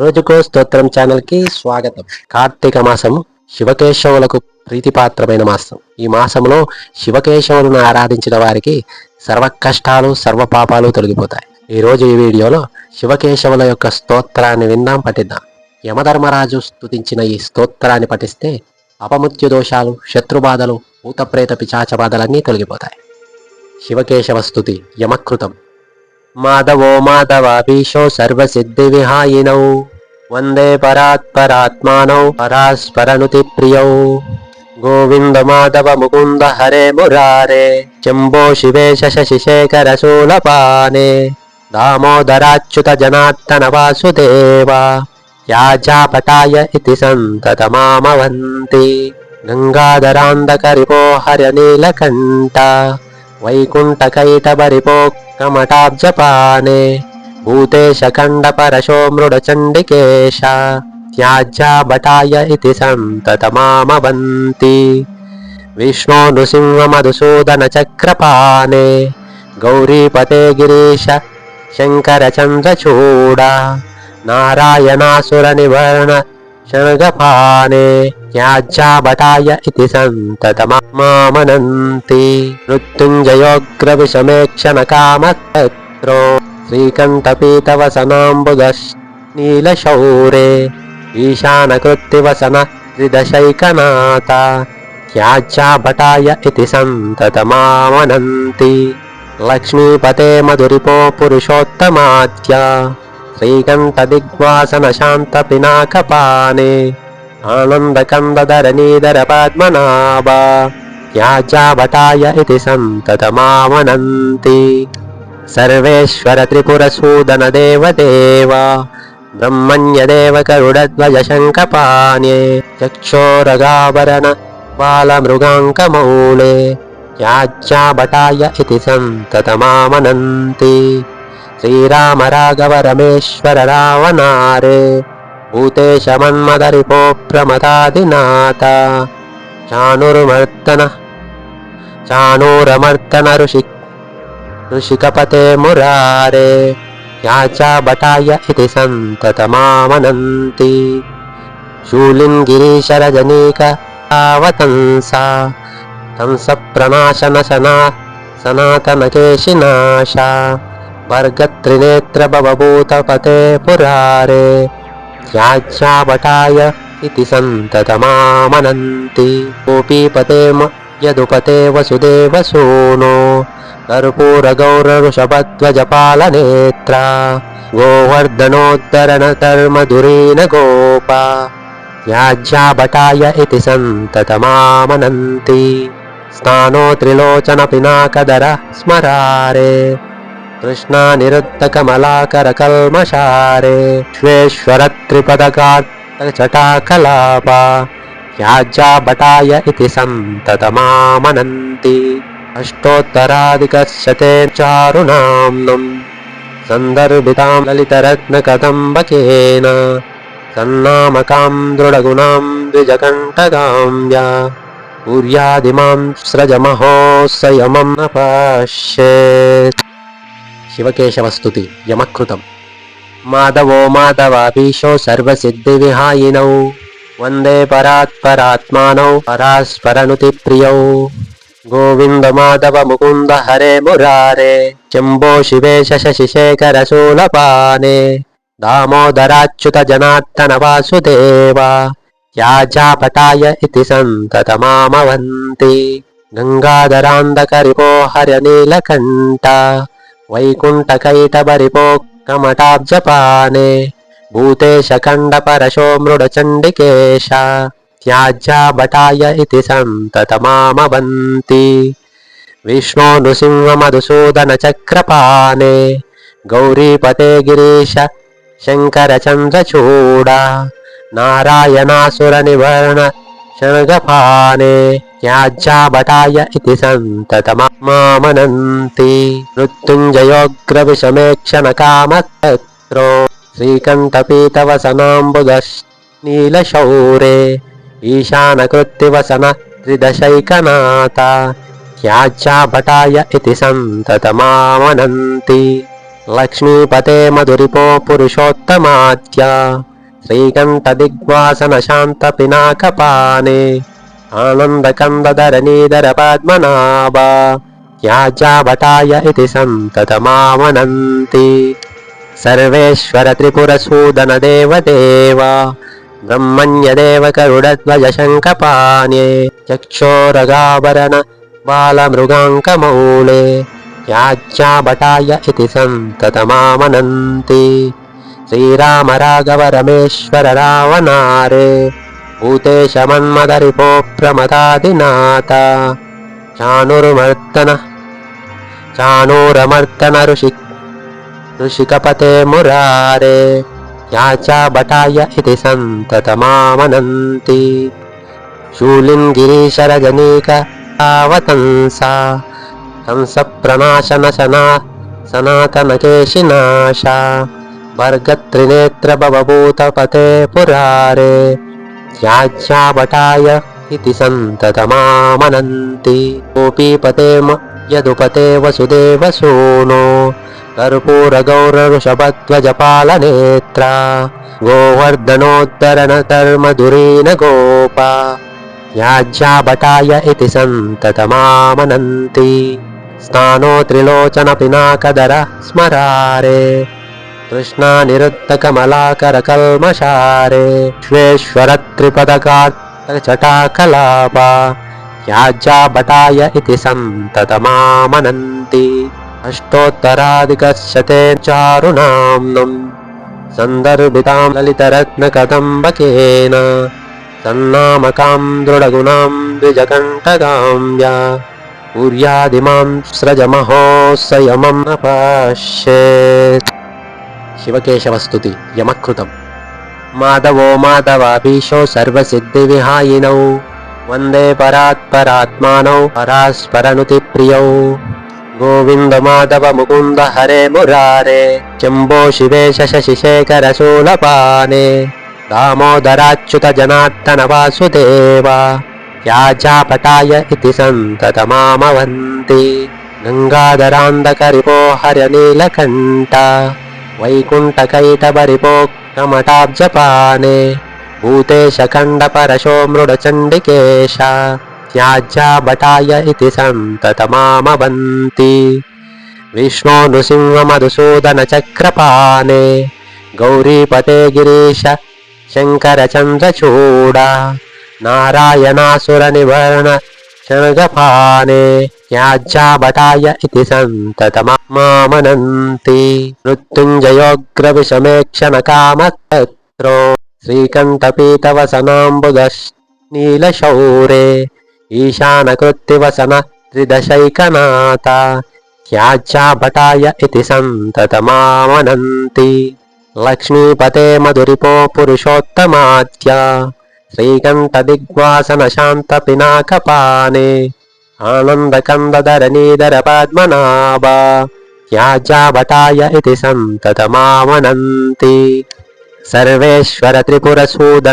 రోజుకో స్తోత్రం ఛానల్కి స్వాగతం. కార్తీక మాసం శివకేశవులకు ప్రీతిపాత్రమైన మాసం. ఈ మాసంలో శివకేశవులను ఆరాధించిన వారికి సర్వ కష్టాలు సర్వ పాపాలు తొలగిపోతాయి. ఈ రోజు ఈ వీడియోలో శివకేశవుల యొక్క స్తోత్రాన్ని విందాం పఠిద్దాం. యమధర్మరాజు స్తుతించిన ఈ స్తోత్రాన్ని పఠిస్తే అపమృత్యు దోషాలు శత్రుబాధలు భూతప్రేత పిచాచ బాధలన్నీ తొలగిపోతాయి. శివకేశవ స్థుతి యమకృతం. మాధవో మాధవాభీషో సర్వసిద్ధివిహాయినౌ. వందే పరాత్పరాత్మానౌ పరాస్పరనుతి ప్రియౌ గోవింద మాధవ ముకుంద హరే మురారే. శంభో శివే శశిశేఖర శూలపానే దామోదరాచ్యుత జనార్దన వాసుదేవ. యాజాపటాయ ఇతి సంతతమామవంతి గంగాధరాంధకరిపో హర నీలకంఠ వైకుంఠకైటబరిపోక్కమటాబ్జపానే భూతేశఖండ పరశో మృడచండికేశ త్యాజ్యాభటాయ ఇతి సంతతమామవంతి విష్ణో నృసింహ మధుసూదన చక్రపానే గౌరీపతే గిరీశ శంకర చంద్రచూడ నారాయణాసుర నివర్ణ శనగపానే యాజ్యాభటాయ ఇతి సంతతమామనంతి మృత్యుంజయోగ్ర విషమేక్షణ కామత్రో శ్రీకంఠపీతవసనాంబుద నీలశౌరే ఈశానకృత్తివసన త్రిదశైకనాథ త్యాజ్యాభటాయ శ్రీకంఠ దిగ్వాసన శాంత పినాకపానే ఆనందకందధరణీధర పద్మనాభ యాజాభటాయ ఇది సంతతమావనంతి. సర్వేశ్వర త్రిపురసూదన దేవదేవ బ్రహ్మణ్యదేవ కరుడధ్వజ శంఖపాణ్యే చక్షోరగాభరణ బాలమృగాంకమౌళే యాజ్యాభటాయ ఇది సంతతమామనంతి శ్రీరామ రాఘవ రమేశ్వర రావణారే భూతేశ మన్మదరిపో ప్రమదాదినాథ చానుర్మర్దన చానూరమర్తన ఋషి ఋషికపతే మురారే యాచా యాచాభటాయ ఇతి సంతతమామనంతి శూలిన్ గిరీశరజనీక ఆవతంసా కంస ప్రణాశన సనా సనాతన కేశినాశ వర్గత్రినేత్ర భవభూతపతే పురారే త్యాజ్యాభటాయ ఇతి సంతతమామనంతి గోపీపతే యదుపతే వసుదేవ సూనో కర్పూర గౌర వృషభధ్వజపాలనేత్ర గోవర్ధనోద్ధరణ ధర్మధురీన గోప యాజ్యాభటాయ ఇతి సంతతమామనంతి స్నానో త్రిలోచన పినాకదర స్మరారే కృష్ణా నిరుద్ధ కమలాకర కల్మషారే శ్వేశ్వర త్రిపదకాట్టచటాకలాప యాజ్యాభటాయ ఇతి సంతతమామనంతి అష్టోత్తరాధికశతే చారునామ్నం సందర్భితాం లలితరత్నకదంబకేన సన్నామకాం దృఢగుణాం ద్విజకంఠగామ్యా ఊర్యాదిమాం స్రజమహోసయమం న పశ్యేత్ శివకేశవస్తుతి యమకృతం. మాధవో మాధవాభీషో సర్వసిద్ధివిహాయినౌ. వందే పరాత్పరాత్మానౌ పరాస్పరనుతి ప్రియౌ గోవింద మాధవ ముకుంద హరే మురారే. శంభో శివే శశిశేఖర శూలపానే దామోదరాచ్యుత జనార్దన వాసుదేవా. యాజాపటాయ ఇతి సంతతమామవంతి. గంగాధరాంధకరిపో హర నీలకంఠ వైకుంఠకైటబరిపోక్కమటాబ్జపానే భూతేశఖండ పరశో మృడచండికేశ త్యాజ్యాభటాయ ఇతి సంతతమామవంతి విష్ణో నృసింహ మధుసూదన చక్రపానే గౌరీపతే గిరీశ శంకర చంద్రచూడ నారాయణాసుర నివర్ణ శనగపానే యాజ్యాభటాయ ఇతి సంతతమామనంతి మృత్యుంజయోగ్ర విషమేక్షణ కామత్రో శ్రీకంఠపీతవసనాంబుద నీలశౌరే ఈశానకృత్తివసన త్రిదశైకనాథ త్యాజ్యాభటాయ ఇతి సంతతమామనంతి లక్ష్మీపతే మధురిపో పురుషోత్తమాద్య శ్రీకంఠదిగ్వాసన శాంత పినాకపానే ఆనందకందధరణీధర పద్మనాభ యాజాభటాయ ఇది సంతతమావనంతి. సర్వేశ్వర త్రిపురసూదన దేవదేవ బ్రహ్మణ్యదేవ కరుడధ్వజ శంఖపాణ్యే చక్షోరగాభరణ బాలమృగాంకమౌళే యాజ్యాభటాయ ఇది సంతతమామనంతి శ్రీరామ రాఘవ రమేశ్వర రావణారే భూతేశ మన్మదరిపో ప్రమదాదినాథ చానుర్మర్దన చానూరమర్తన ఋషి ఋషికపతే మురారే. యాచాభటాయ ఇది సంతతమామనంతి. శూలిన్ గిరీశరజనీక ఆవతంసా. హంస ప్రణాశన సనా సనాతన కేశినాశ భర్గత్రినేత్ర భవభూతపతే పురారే యాజ్ఞాభటాయ ఇది సంతతమామనంతి గోపీపతే మ- యదుపతే వసుదేవ సూనో కర్పూర గౌర వృషభధ్వజపాలనేత్ర గోవర్ధనోద్ధరణ ధర్మధురీన గోప యాజ్ఞాభటాయ ఇది సంతతమామనంతి కృష్ణా నిరుద్ధ కమలాకర కల్మషారే శ్వేశ్వర త్రిపదకాటకలాప యాజ్ఞాభటాయ ఇది సంతతమామనంతి అష్టోత్తరాధికశతే చారునామ్నం సందర్భితాం లలితరత్నకదంబకేన సన్నామకాం దృఢగుణాం ద్విజకంఠగామ్య ఊర్యాదిమాం స్రజమహోసయమం న శివకేశవస్తుతి యమకృతం. మాధవో మాధవాభీశో సర్వసిద్ధివిహాయినౌ. వందే పరాత్పరాత్మానౌ పరాస్పరనుతి ప్రియౌ గోవింద మాధవ ముకుంద హరే మురారే. శంభో శివేశ శశిశేఖర శూలపానే దామోదరాచ్యుత జనార్దన వాసుదేవా. యాజాపటాయ ఇది సంతతమామవంతి. గంగాధరాంధకరిపో హర నీలకంఠ వైకుంఠకైటవరిపో కమటాబ్జపానే భూతేశఖండ పరశో మృడచండికేశ త్యాజ్యాభటాయ ఇతి సంతతమామవంతి విష్ణో నృసింహ మధుసూదన చక్రపానే గౌరీపతే గిరీశ శంకర చంద్రచూడ నారాయణాసుర నివర్ణ శనగపానే యాజ్యాభటాయ ఇతి సంతతమామనంతి మృత్యుంజయోగ్ర విషమేక్షణ కామత్రో శ్రీకంఠపీతవసనాంబుద నీలశౌరే ఈశానకృత్తివసన త్రిదశైకనాథ యాజ్యాభటాయ ఇతి సంతతమామనంతి లక్ష్మీపతే మధురిపో పురుషోత్తమాద్య శ్రీకంఠదిగ్వాసన